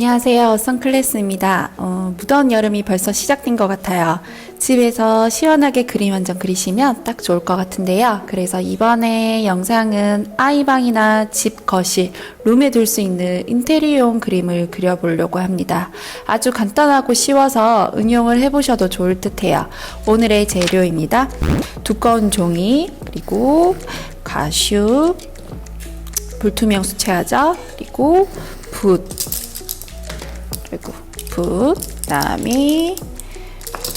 안녕하세요. 선클래스입니다. 어, 무더운 여름이 벌써 시작된 것 같아요. 집에서 시원하게 그림 한장 그리시면 딱 좋을 것 같은데요. 그래서 이번에 영상은 아이 방이나 집 거실, 룸에 둘 수 있는 인테리어용 그림을 그려보려고 합니다. 아주 간단하고 쉬워서 응용을 해보셔도 좋을 듯 해요. 오늘의 재료입니다. 두꺼운 종이, 그리고 가슈, 불투명 수채화자, 그리고 붓, 그리고 붓, 그다음에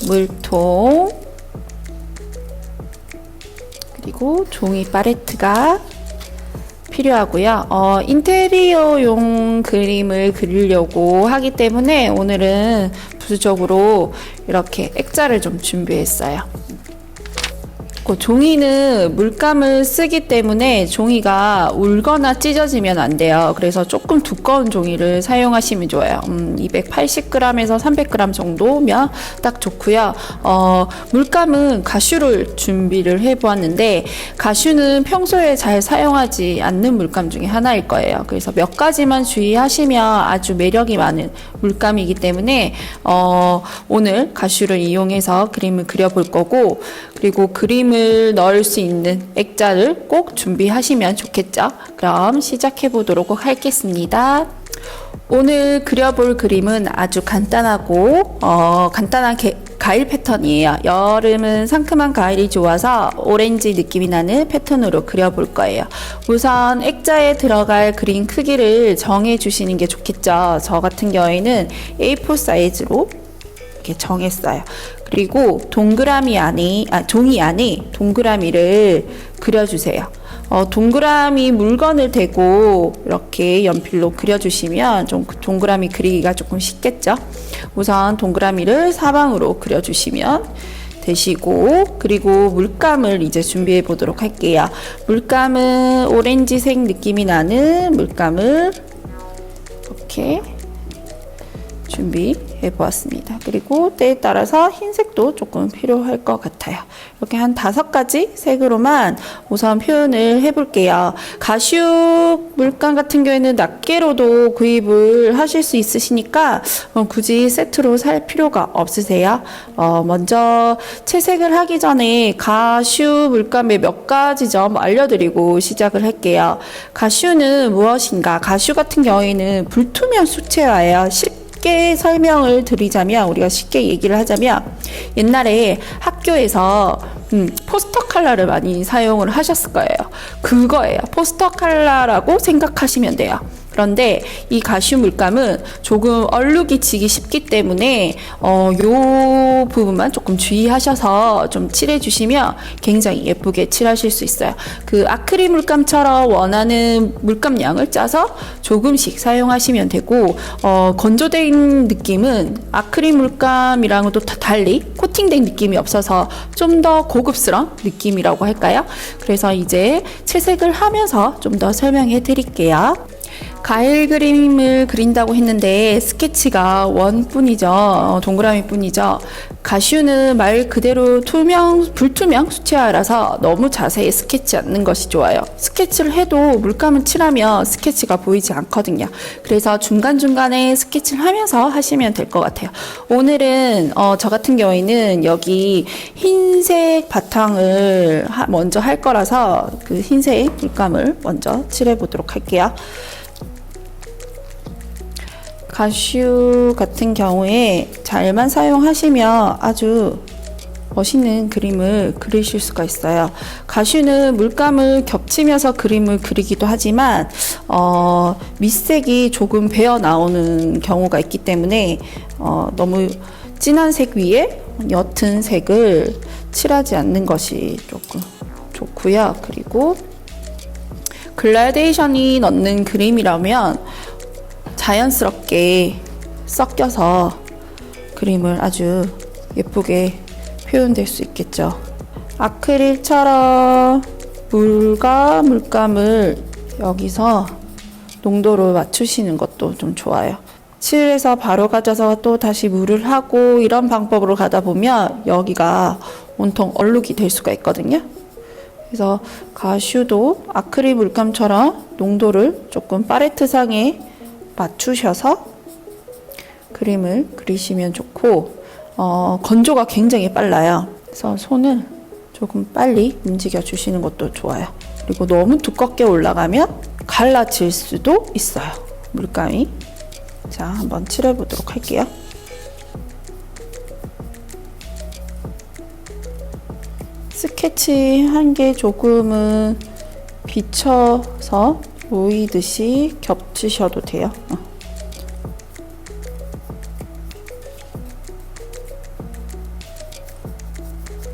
물통, 그리고 종이 팔레트가 필요하고요. 어, 인테리어용 그림을 그리려고 하기 때문에 오늘은 부수적으로 이렇게 액자를 좀 준비했어요. 그 종이는 물감을 쓰기 때문에 종이가 울거나 찢어지면 안 돼요. 그래서 조금 두꺼운 종이를 사용하시면 좋아요. 음, 280g에서 300g 정도면 딱 좋고요. 어, 물감은 가슈를 준비를 해보았는데 가슈는 평소에 잘 사용하지 않는 물감 중에 하나일 거예요. 그래서 몇 가지만 주의하시면 아주 매력이 많은 물감이기 때문에 어, 오늘 가슈를 이용해서 그림을 그려볼 거고 그리고 그림 을 넣을 수 있는 액자를 꼭 준비하시면 좋겠죠. 그럼 시작해 보도록 하겠습니다. 오늘 그려볼 그림은 아주 간단하고 어, 간단한 게, 가일 패턴이에요. 여름은 상큼한 가을이 좋아서 오렌지 느낌이 나는 패턴으로 그려볼 거예요. 우선 액자에 들어갈 그림 크기를 정해 주시는 게 좋겠죠. 저 같은 경우에는 A4 사이즈로 이렇게 정했어요. 그리고 동그라미 안에, 아, 종이 안에 동그라미를 그려주세요. 어, 동그라미 물건을 대고 이렇게 연필로 그려주시면 좀 동그라미 그리기가 조금 쉽겠죠. 우선 동그라미를 사방으로 그려주시면 되시고 그리고 물감을 이제 준비해 보도록 할게요. 물감은 오렌지색 느낌이 나는 물감을 이렇게 준비해 보았습니다. 그리고 때에 따라서 흰색도 조금 필요할 것 같아요. 이렇게 한 다섯 가지 색으로만 우선 표현을 해볼게요. 가슈 물감 같은 경우에는 낱개로도 구입을 하실 수 있으시니까 어, 굳이 세트로 살 필요가 없으세요. 어, 먼저 채색을 하기 전에 가슈 물감의 몇 가지 점 알려드리고 시작을 할게요. 가슈는 무엇인가? 가슈 같은 경우에는 불투명 수채화예요. 쉽게 설명을 드리자면 우리가 쉽게 얘기를 하자면 옛날에 학교에서 음, 포스터 컬러를 많이 사용을 하셨을 거예요. 그거예요. 포스터 컬러라고 생각하시면 돼요. 그런데 이 가슈 물감은 조금 얼룩이 지기 쉽기 때문에 어, 요 부분만 조금 주의하셔서 좀 칠해 주시면 굉장히 예쁘게 칠하실 수 있어요. 그 아크릴 물감처럼 원하는 물감 양을 짜서 조금씩 사용하시면 되고 어, 건조된 느낌은 아크릴 물감이랑은 또다 달리 코팅된 느낌이 없어서 좀 더 고급스러운 느낌이라고 할까요? 그래서 이제 채색을 하면서 좀 더 설명해 드릴게요. 가일 그림을 그린다고 했는데 스케치가 원뿐이죠. 어, 동그라미뿐이죠. 가슈는 말 그대로 투명, 불투명 수채화라서 너무 자세히 스케치 않는 것이 좋아요. 스케치를 해도 물감을 칠하면 스케치가 보이지 않거든요. 그래서 중간중간에 스케치를 하면서 하시면 될 것 같아요. 오늘은 어, 저 같은 경우에는 여기 흰색 바탕을 하- 먼저 할 거라서 그 흰색 물감을 먼저 칠해 보도록 할게요. 가슈 같은 경우에 잘만 사용하시면 아주 멋있는 그림을 그리실 수가 있어요. 가슈는 물감을 겹치면서 그림을 그리기도 하지만 어, 밑색이 조금 배어 나오는 경우가 있기 때문에 어, 너무 진한 색 위에 옅은 색을 칠하지 않는 것이 조금 좋고요. 그리고 글라데이션이 넣는 그림이라면 자연스럽게 섞여서 그림을 아주 예쁘게 표현될 수 있겠죠. 아크릴처럼 물과 물감을 여기서 농도를 맞추시는 것도 좀 좋아요. 칠해서 바로 가져서 또 다시 물을 하고 이런 방법으로 가다 보면 여기가 온통 얼룩이 될 수가 있거든요. 그래서 가슈도 아크릴 물감처럼 농도를 조금 팔레트상에 맞추셔서 그림을 그리시면 좋고 어, 건조가 굉장히 빨라요. 그래서 손을 조금 빨리 움직여 주시는 것도 좋아요. 그리고 너무 두껍게 올라가면 갈라질 수도 있어요. 물감이. 자, 한번 칠해 보도록 할게요. 스케치 한 개 조금은 비춰서 보이듯이 겹치셔도 돼요. 어.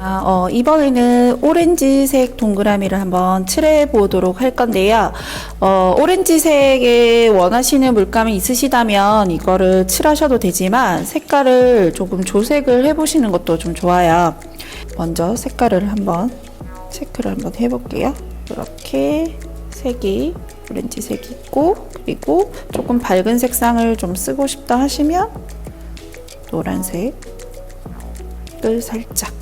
아, 어, 이번에는 오렌지색 동그라미를 한번 칠해 보도록 할 건데요. 어, 오렌지색에 원하시는 물감이 있으시다면 이거를 칠하셔도 되지만 색깔을 조금 조색을 해보시는 것도 좀 좋아요. 먼저 색깔을 한번 체크를 한번 해볼게요. 이렇게 색이 오렌지색이 있고 그리고 조금 밝은 색상을 좀 쓰고 싶다 하시면 노란색을 살짝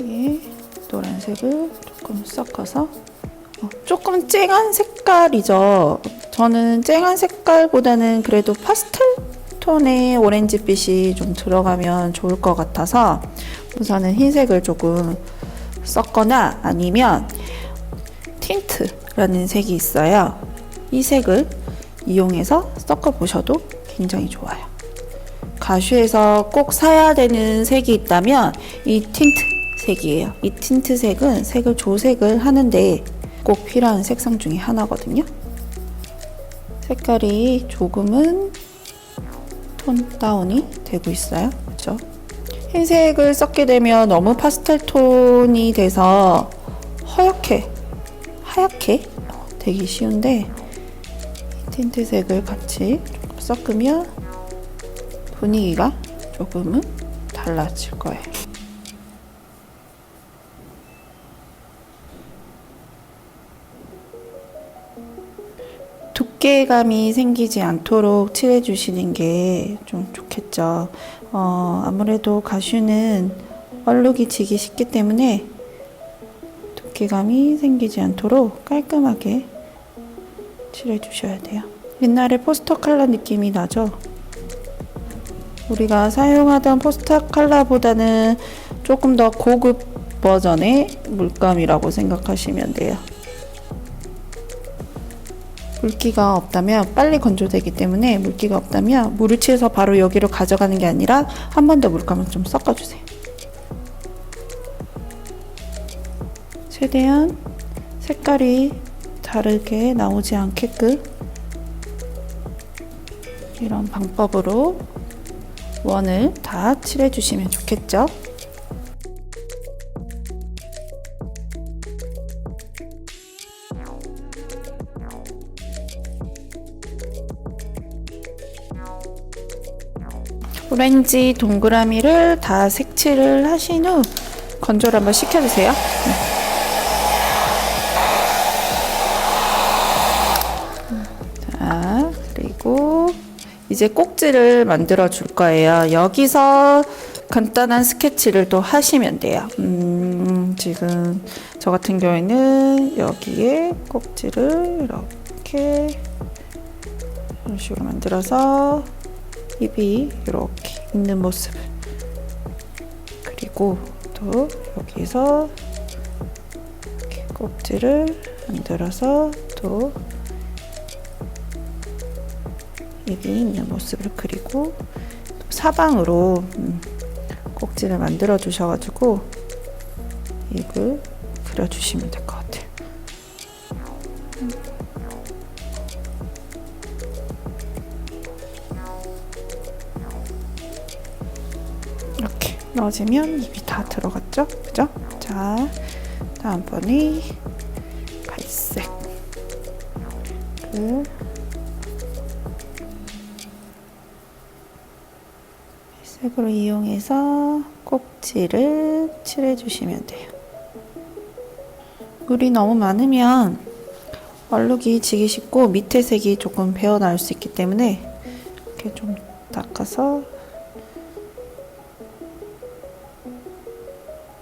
여기에 노란색을 조금 섞어서 어, 조금 쨍한 색깔이죠. 저는 쨍한 색깔보다는 그래도 파스텔 톤의 오렌지빛이 좀 들어가면 좋을 것 같아서 우선은 흰색을 조금 썼거나 아니면 틴트라는 색이 있어요. 이 색을 이용해서 섞어 보셔도 굉장히 좋아요. 가슈에서 꼭 사야 되는 색이 있다면 이 틴트 색이에요. 이 틴트 색은 색을 조색을 하는데 꼭 필요한 색상 중에 하나거든요. 색깔이 조금은 톤 다운이 되고 있어요. 그렇죠? 흰색을 썼게 되면 너무 파스텔 톤이 돼서 허옇게 하얗게 되기 쉬운데 틴트색을 같이 섞으면 분위기가 조금은 달라질 거예요. 두께감이 생기지 않도록 칠해주시는 게 좀 좋겠죠. 어, 아무래도 가슈는 얼룩이 지기 쉽기 때문에 두께감이 생기지 않도록 깔끔하게 칠해주셔야 돼요. 옛날에 포스터 칼라 느낌이 나죠? 우리가 사용하던 포스터 칼라보다는 조금 더 고급 버전의 물감이라고 생각하시면 돼요. 물기가 없다면 빨리 건조되기 때문에 물기가 없다면 물을 취해서 바로 여기로 가져가는 게 아니라 한 번 더 물감을 좀 섞어주세요. 최대한 색깔이 다르게 나오지 않게끔 이런 방법으로 원을 다 칠해 주시면 좋겠죠. 오렌지 동그라미를 다 색칠을 하신 후 건조를 한번 시켜주세요. 자, 이제 꼭지를 만들어 줄 거예요. 여기서 간단한 스케치를 또 하시면 돼요. 음, 지금 저 같은 경우에는 여기에 꼭지를 이렇게 이런 식으로 만들어서 입이 이렇게 있는 모습을 그리고 또 여기서 이렇게 꼭지를 만들어서 또 입이 있는 모습을 그리고 또 사방으로 음, 꼭지를 만들어 주셔가지고 입을 그려주시면 될 것 같아요. 이렇게 넣어주면 입이 다 들어갔죠? 그죠? 자, 다음번에 갈색. 그 색으로 이용해서 꼭지를 칠해 주시면 돼요. 물이 너무 많으면 얼룩이 지기 쉽고 밑에 색이 조금 배어나올 수 있기 때문에 이렇게 좀 닦아서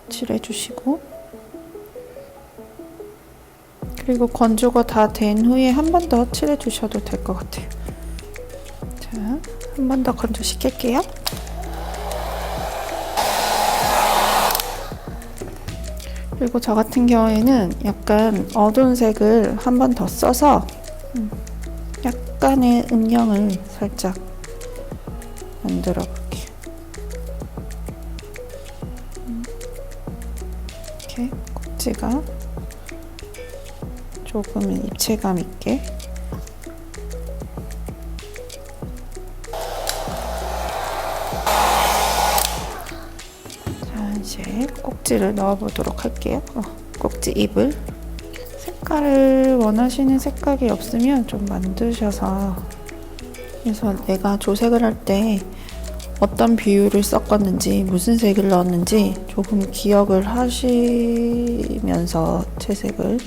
칠해 주시고 그리고 건조가 다 된 후에 한 번 더 칠해 주셔도 될 것 같아요. 한번 더 건조시킬게요. 그리고 저 같은 경우에는 약간 어두운 색을 한 번 더 써서 음, 약간의 음영을 살짝 만들어 볼게요. 음, 이렇게 꼭지가 조금은 입체감 있게 자 이제 꼭지를 넣어보도록 할게요. 어, 꼭지 입을 색깔을 원하시는 색깔이 없으면 좀 만드셔서 그래서 내가 조색을 할 때 어떤 비율을 섞었는지 무슨 색을 넣었는지 조금 기억을 하시면서 채색을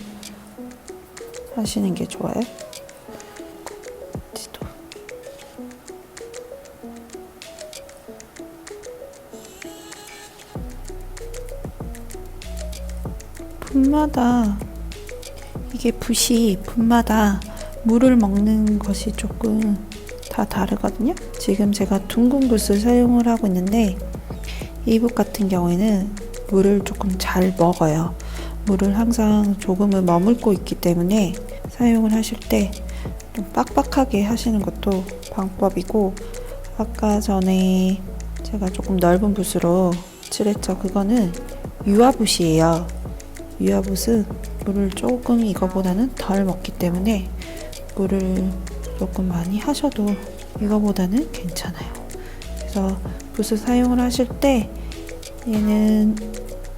하시는 게 좋아요. 분마다 이게 붓이 분마다 물을 먹는 것이 조금 다 다르거든요. 지금 제가 둥근 붓을 사용을 하고 있는데 이 붓 같은 경우에는 물을 조금 잘 먹어요. 물을 항상 조금은 머물고 있기 때문에 사용을 하실 때 좀 빡빡하게 하시는 것도 방법이고 아까 전에 제가 조금 넓은 붓으로 칠했죠. 그거는 유화붓이에요. 유화붓은 물을 조금 이거보다는 덜 먹기 때문에 물을 조금 많이 하셔도 이거보다는 괜찮아요. 그래서 붓을 사용을 하실 때 얘는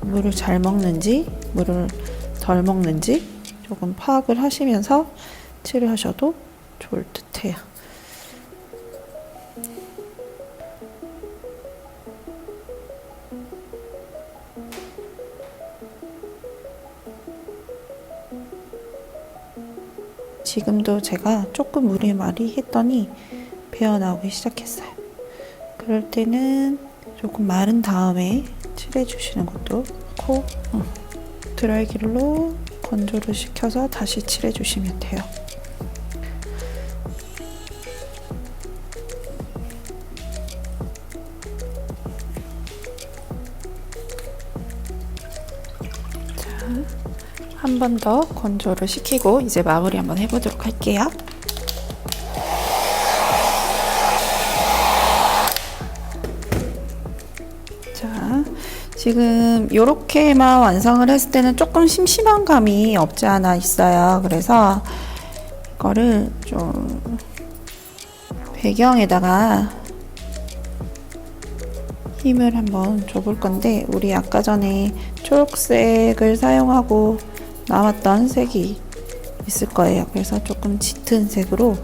물을 잘 먹는지 물을 덜 먹는지 조금 파악을 하시면서 칠을 하셔도 좋을 듯해요. 지금도 제가 조금 많이 했더니 배어나오기 시작했어요. 그럴 때는 조금 마른 다음에 칠해주시는 것도 좋고 어, 드라이기로 건조를 시켜서 다시 칠해주시면 돼요. 한 번 더 건조를 시키고 이제 마무리 한번 해보도록 할게요. 자, 지금 이렇게만 완성을 했을 때는 조금 심심한 감이 없지 않아 있어요. 그래서 이거를 좀 배경에다가 힘을 한번 줘볼 건데 우리 아까 전에 초록색을 사용하고 남았던 색이 있을 거예요. 그래서 조금 짙은 색으로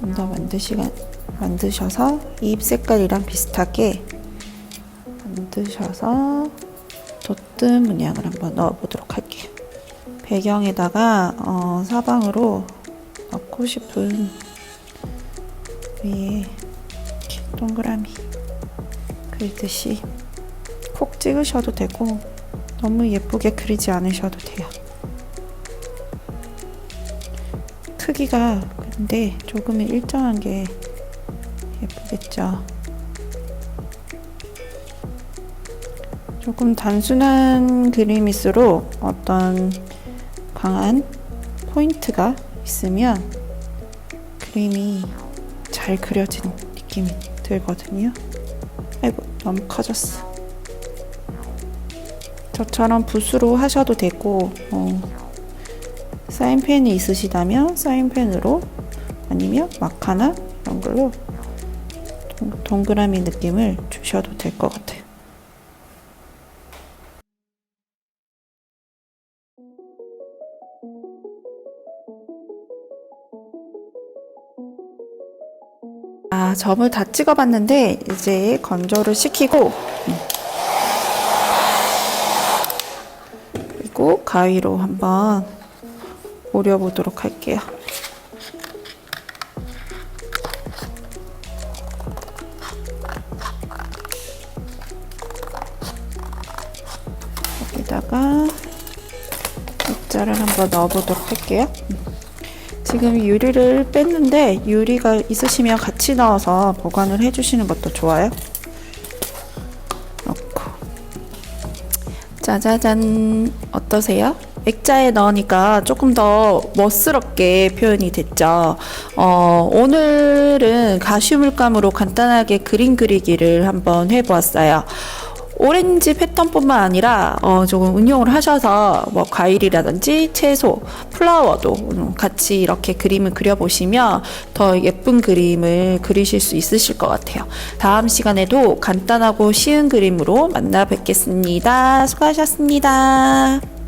좀 더 만드시가, 만드셔서 이잎 색깔이랑 비슷하게 만드셔서 돛든 문양을 한번 넣어보도록 할게요. 배경에다가 어, 사방으로 넣고 싶은 위에 동그라미 그리듯이 콕 찍으셔도 되고 너무 예쁘게 그리지 않으셔도 돼요. 크기가 근데 조금은 일정한 게 예쁘겠죠. 조금 단순한 그림일수록 어떤 강한 포인트가 있으면 그림이 잘 그려진 느낌이 들거든요. 아이고, 너무 커졌어. 저처럼 붓으로 하셔도 되고, 어, 사인펜이 있으시다면 사인펜으로 아니면 마카나 이런 걸로 동- 동그라미 느낌을 주셔도 될 것 같아요. 아, 점을 다 찍어봤는데 이제 건조를 시키고 그리고 가위로 한번 오려보도록 할게요. 여기다가 입자를 한번 넣어보도록 할게요. 지금 유리를 뺐는데 유리가 있으시면 같이 넣어서 보관을 해주시는 것도 좋아요. 짜자잔 어떠세요? 액자에 넣으니까 조금 더 멋스럽게 표현이 됐죠. 어, 오늘은 가슈 물감으로 간단하게 그림 그리기를 한번 해보았어요. 오렌지 패턴뿐만 아니라 어, 조금 응용을 하셔서 뭐 과일이라든지 채소, 플라워도 같이 이렇게 그림을 그려보시면 더 예쁜 그림을 그리실 수 있으실 것 같아요. 다음 시간에도 간단하고 쉬운 그림으로 만나 뵙겠습니다. 수고하셨습니다.